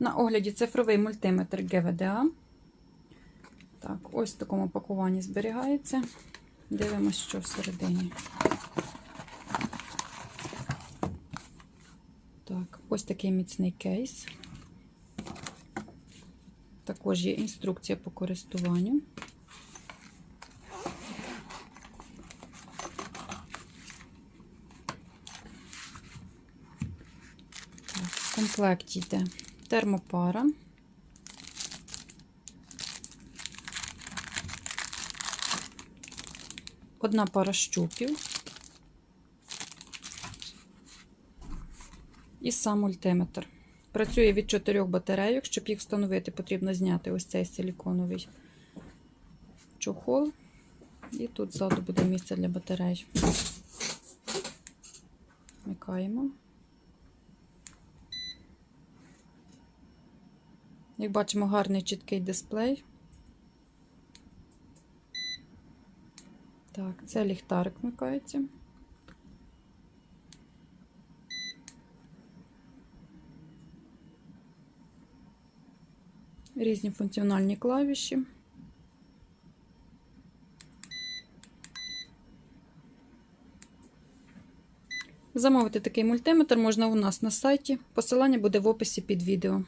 На огляді цифровий мультиметр GVDA. Так, ось в такому пакуванні зберігається. Дивимось, що всередині. Так, ось такий міцний кейс. Також є інструкція по користуванню. Так, в комплекті йде термопара. Одна пара щупів. І сам мультиметр. Працює від чотирьох батарейок. Щоб їх встановити, потрібно зняти ось цей силіконовий чохол. І тут ззаду буде місце для батарей. Вмикаємо. Як бачимо, гарний чіткий дисплей. Так, це ліхтарик вмикається. Різні функціональні клавіші. Замовити такий мультиметр можна у нас на сайті. Посилання буде в описі під відео.